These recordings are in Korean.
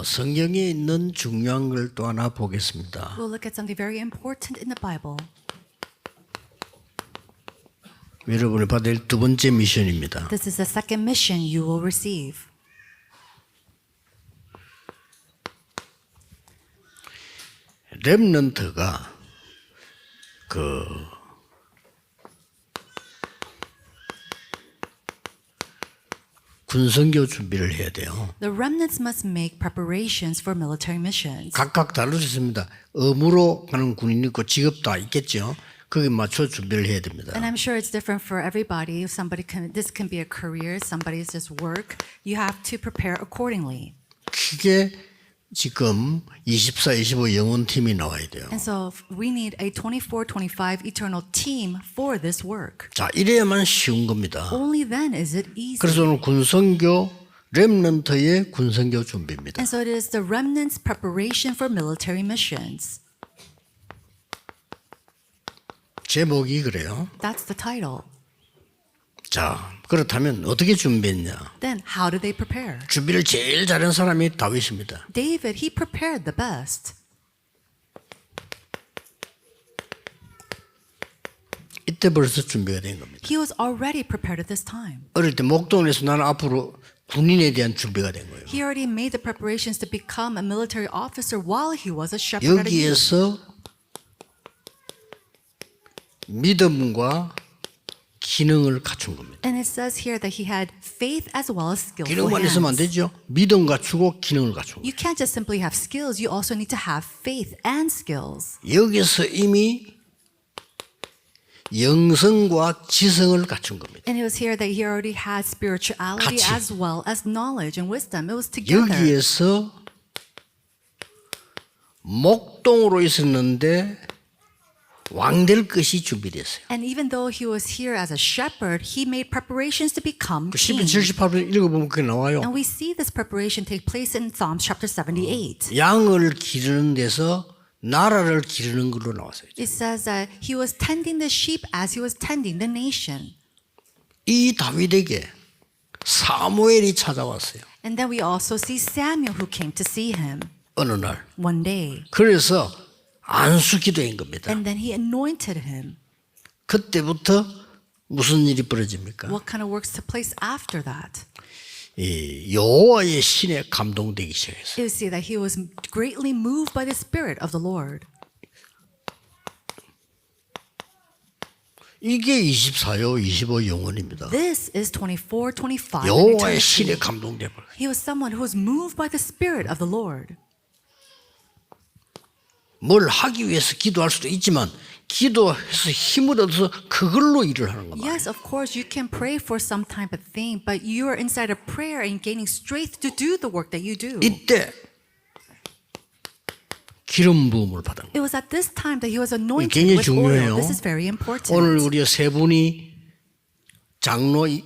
어, 성경에 있는 중요한 걸 또 하나 보겠습니다. We'll look at something very important in the Bible. 여러분이 받을 두 번째 미션입니다. This is the second mission you will receive. 렘넌트가 그 군성교 준비를 해야 돼요. The remnants must make preparations for military missions. 각각 다를 수 있습니다. 의무로 가는 군인이 있고 직업 다 있겠죠. 거기에 맞춰 준비를 해야 됩니다. And I'm sure it's different for everybody. If somebody can, this can be a career, somebody's just work. You have to prepare accordingly. 크게 지금 24, 25 영혼 팀이 나와야 돼요. And so we need a 24-25 eternal team for this work. 자, 이래야만 쉬운 겁니다. Only then is it easy. 그래서 오늘 군성교 렘넌트의 군성교 준비입니다. And so it is the remnants preparation for military missions. 제목이 그래요. That's the title. 자, 그렇다면 어떻게 준비했냐? Then how did they prepare? 준비를 제일 잘한 사람이 다윗입니다. David, he prepared the best. 이때 벌써 준비가 된 겁니다. He was already prepared at this time. 어릴 때 목동에서 나는 앞으로 군인에 대한 준비가 된 거예요. He already made the preparations to become a military officer while he was a shepherd. 여기에서 믿음과 기능을 갖춘 겁니다. And it says here that he had faith as well as skillful 기능만 있으면 안 hands. 되죠. 믿음 갖추고 기능을 갖추고. You can't just simply have skills, you also need to have faith and skills. 여기서 이미 영성과 지성을 갖춘 겁니다. And it was here that he already had spirituality 같이. as well as knowledge and wisdom. It was together. 여기에서 목동으로 있었는데 왕 될 것이 준비됐어요. And even though he was here as a shepherd, he made preparations to become 그 10편 king. 78편 읽어보면 그게 나와요. And we see this preparation take place in Psalms chapter 78. 양을 기르는 데서 나라를 기르는 걸로 나왔어요. It says that he was tending the sheep as he was tending the nation. 이 다윗에게 사무엘이 찾아왔어요. And then we also see Samuel who came to see him 어느 날. one day. 그래서 안수 기도한 겁니다. And then he anointed him. 그때부터 무슨 일이 벌어집니까? What kind of works took place after that? 이 여호와의 신에 감동되기 시작했어요. You see that he was greatly moved by the Spirit of the Lord. 이게 24요, 25 영혼입니다. This is 24, 25. and 여호와의. 신에 감동돼 버려. He was someone who was moved by the Spirit of the Lord. 뭘 하기 위해서 기도할 수도 있지만 기도해서 힘을 얻어서 그걸로 일을 하는 겁니다. Yes, of course, you can pray for some type of thing, but you are inside of prayer and gaining strength to do the work that you do. 이때 기름 부음을 받은 거예요. It was at this time that he was anointed 굉장히 with 중요해요. oil. This is very important. 오늘 우리 세 분이 장로 이-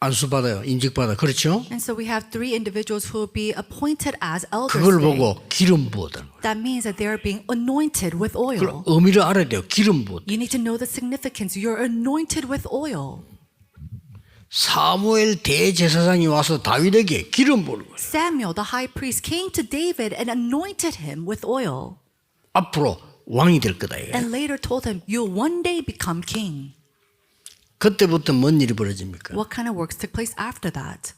안수 받아요. 인직 받아. 그렇죠? And so we have three individuals who will be appointed as elders. 그걸. 보고 기름 부었다는 거예요. That means that they are being anointed with 그 oil. 의미를 알아야 돼요. 기름 부었다. You need to know the significance. You're anointed with oil. 사무엘 대제사장이 와서 다윗에게 기름 부은 거예요. Samuel, the high priest, came to David and anointed him with oil. 앞으로 왕이 될 거다. 이게. And later told him, You'll one day become king. 그때부터 뭔 일이 벌어집니까? What kind of works took place after that?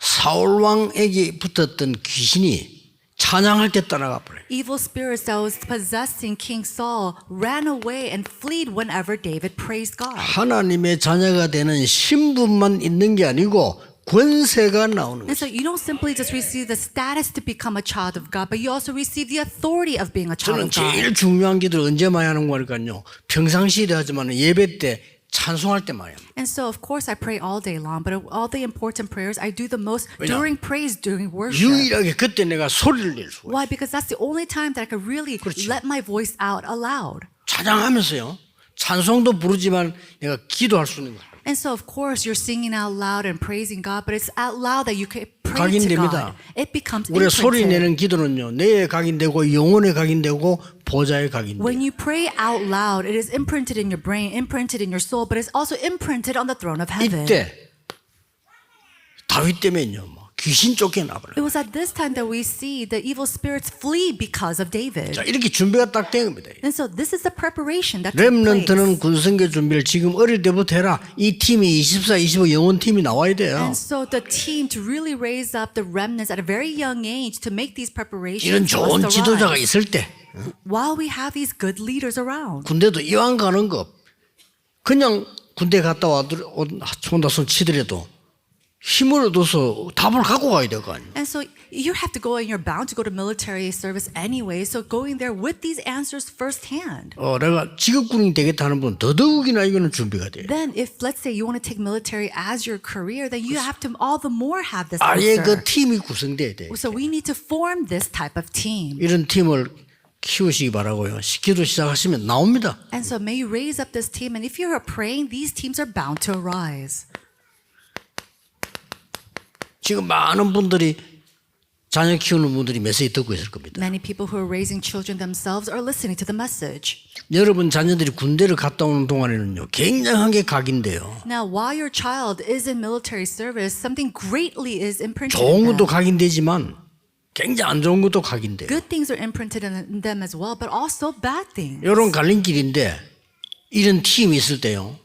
사울 왕에게 붙었던 귀신이 찬양할 때 따라가 버려요. Evil spirits that was possessing King Saul ran away and fled whenever David praised God. 하나님의 자녀가 되는 신분만 있는 게 아니고 권세가 나오는 거예요. And so you don't simply just receive the status to become a child of God, but you also receive the authority of being a 저는 child of God. 제일 중요한 기도를 언제 많이 하는 거니까요. 평상시에도 하지만 예배 때 찬송할 때 많이 합니다. And so, of course, I pray all day long, but all the important prayers I do the most 왜냐? during praise, during worship. 유일하게 그때 내가 소리를 낼 수가 있어요. Why? Because that's the only time that I could really 그렇죠. let my voice out aloud. 찬양하면서요. 찬송도 부르지만 내가 기도할 수 있는 거예요. And so, of course, you're singing out loud and praising God, but it's out loud that you can pray to 각인됩니다. 우리가 소리. 내는 기도는요. 뇌에 각인되고 영혼에 각인되고 보좌에 각인돼요. When you pray out loud, it is imprinted in your brain, imprinted in your soul, but it's also imprinted on the throne of heaven. 이때 다윗 때문에요. 뭐 귀신 쫓겨나 버려. It was at this time that we see the evil spirits flee because of David. 자, 이렇게 준비가 딱 된 겁니다. And so this is the preparation that took place. 렘넌트는 군성교 준비를 지금 어릴 때부터 해라. 이 팀이 24, 25 영혼 팀이 나와야 돼요. And so the team to really raise up the remnants at a very young age to make these 이런 preparations 좋은 must 지도자가 arise. 있을 때 while we have these good leaders around. 군대도 이왕 가는 거 그냥 군대 갔다 와도 총다손 치더라도 힘을 얻어서 답을 갖고 가야 될 거 아니에요. And so you have to go and you're bound to go to military service anyway. So going there with these answers firsthand. 어, 내가 직업군인 되겠다는 분 더더욱이나 이거는 준비가 돼요. Then if let's say you want to take military as your career, then you have to all the more have this 아예 그 answer. 팀이 구성돼야 돼. So we need to form this type of team. 이런 팀을 키우시기 바라고요. 기도 시작하시면 나옵니다. And so may you raise up this team. And if you're praying, these teams are bound to arise. 지금 많은 분들이 자녀 키우는 분들이 메시지 듣고 있을 겁니다. Many people who are raising children themselves are listening to the message. 여러분 자녀들이 군대를 갔다 오는 동안에는요 굉장한 게 각인데요. Now, while your child is in military service, something greatly is imprinted 좋은 것도. 각인되지만 굉장히 안 좋은 것도 각인돼요. Good things are imprinted in them as well, but also bad things. 이런 갈림길인데 이런 팀이 있을 때요.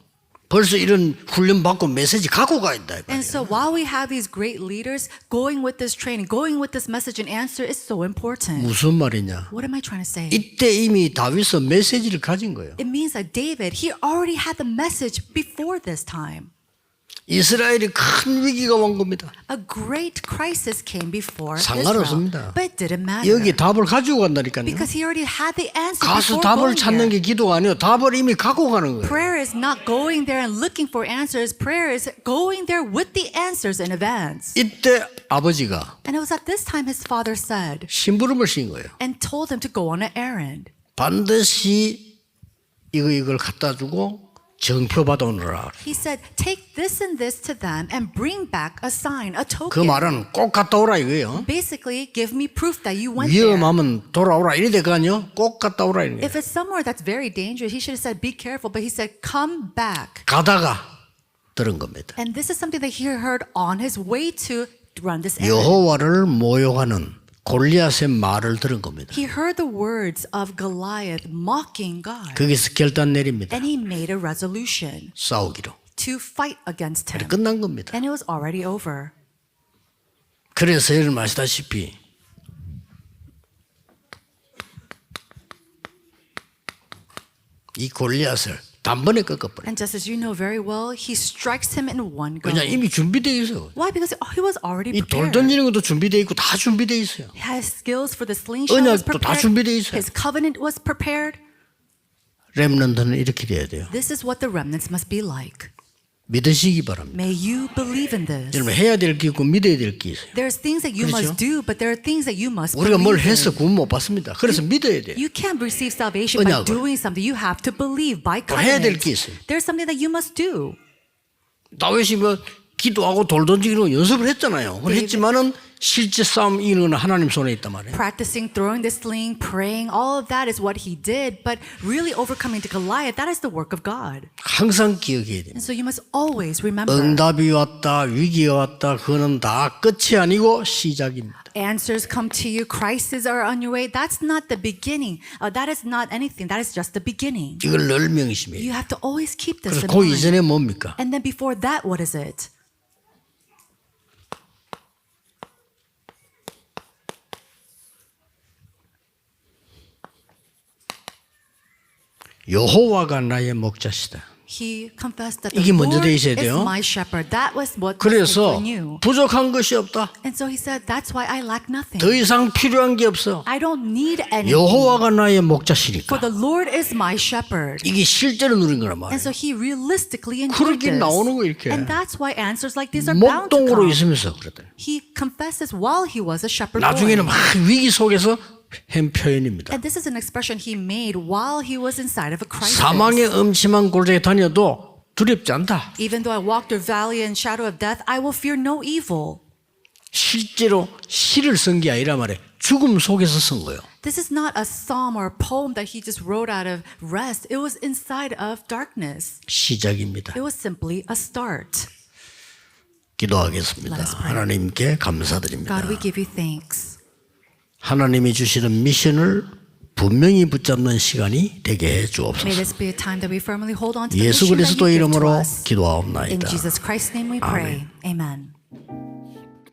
벌써 이런 훈련 받고 메시지 갖고 가야 된다. And so while we have these great leaders, going with this training, going with this message and answer is so important. 무슨 말이냐? What am I trying to say? 이때 이미 다윗은 메시지를 가진 거예요. It means that David, he already had the message before this time. 이스라엘이 큰 위기가 온 겁니다. A great crisis came before 상관없습니다. Israel, but it didn't matter. 여기 답을 가지고 간다니까요. Because he already had the answer 가서 답을 찾는. 게 기도가 아니에요. 답을 이미 갖고 가는 거예요. Prayer is not going there and looking for answers. Prayer is going there with the answers in advance. 이때 아버지가 And it was at this time his father said 심부름을 신 거예요. and told him to go on an errand. 반드시 이거 이걸 갖다 주고 정표 받아오느라. He said, Take this and this to them and bring back a sign, a 그 token. 말은 꼭 갔다 오라 이거예요. Basically, give me proof that you went there. 위험하면 돌아오라 이래 될거아니요? 꼭 갔다 오라 이런 거예요. If it's somewhere that's very dangerous, he should have said, Be careful. But he said, Come back. 가다가 들은 겁니다. And this is something that he heard on his way to run this errand. 여호와를 모욕하는 골리앗의 말을 들은 겁니다. He heard the words of Goliath mocking God. 거기서 결단 내립니다. And he made a resolution 싸우기로. to fight against him. 끝난 겁니다. And it was already over. 그래서 여러분 아시다시피 이 골리앗을 단번에 꺾어버려요. And just as you know very well, he strikes him in one go. 그냥 이미 준비되어 있어요. Why? Because he was already 이 돌 prepared. 던지는 것도 준비되어 있고 다 준비되어 있어요. His skills for the slingshot was 언약도 다 prepared. 준비되어 있어요. His covenant was prepared. 렘넌트는 이렇게 돼야 돼요. This is what the remnants must be like. 믿으시기 바랍니다. May you believe in this. 여러분 해야 될 게 있고 믿어야 될 게 있어요. There's things that you 그렇죠? must do, but there are things that you must 우리가 뭘 believe 해서 in. 구원 못 받습니다. 그래서 믿어야 돼요. You can't receive salvation by 언약을. doing something. You have to believe by 또 해야 될 covenant. 게 있어요. There's something that you must do. 다윗이 뭐 기도하고 돌 던지기로 연습을 했잖아요. 그걸 했지만은 실제 싸움 이기는 건 하나님 손에 있단 말이에요. Practicing throwing the sling, praying, all of that is what he did. But really overcoming the Goliath, that is the work of God. 항상 기억해야 돼요. And so you must always remember. 응답이 왔다, 위기가 왔다, 그거는 다 끝이 아니고 시작입니다. Answers come to you, crises are on your way. That's not the beginning. Uh, that is not anything. That is just the beginning. 이걸 늘 명심해요. You have to always keep this 그래서 in 그 mind. 이전에 뭡니까? And then before that, what is it? 여호와가 나의 목자시다. He confessed that 이게 먼저 돼 있어야 돼요. my shepherd. That was what 그래서. 부족한 것이 없다. And so he said, that's why I lack nothing. 더 이상 필요한 게 없어. I don't need anything. 여호와가 나의 목자시니까. the Lord is my shepherd. 이게 실제로 누린 거란 말이에요. And so he realistically enjoyed 그렇게. 나오는 거 이렇게. And that's why answers like these are bound to 목동으로. 있으면서 그랬더니 He confesses while he was a shepherd boy. 나중에는 막 위기 속에서 한 표현입니다. And this is an expression he made while he was inside of a crisis. 사망의 음침한 골짜기 다녀도 두렵지 않다. Even though I walk through valley and shadow of death, I will fear no evil. 실제로 시를 쓴 게 아니라 말이에요. 죽음 속에서 쓴 거예요. This is not a psalm or a poem that he just wrote out of rest. It was inside of darkness. 시작입니다. It was simply a start. 기도하겠습니다. 하나님께 감사드립니다. God, we give you thanks. 하나님이 주시는 미션을 분명히 붙잡는 시간이 되게 해 May 주옵소서. this be a time that we firmly hold on to the 예수 그리스도 이름으로 기도하옵나이다. Christ's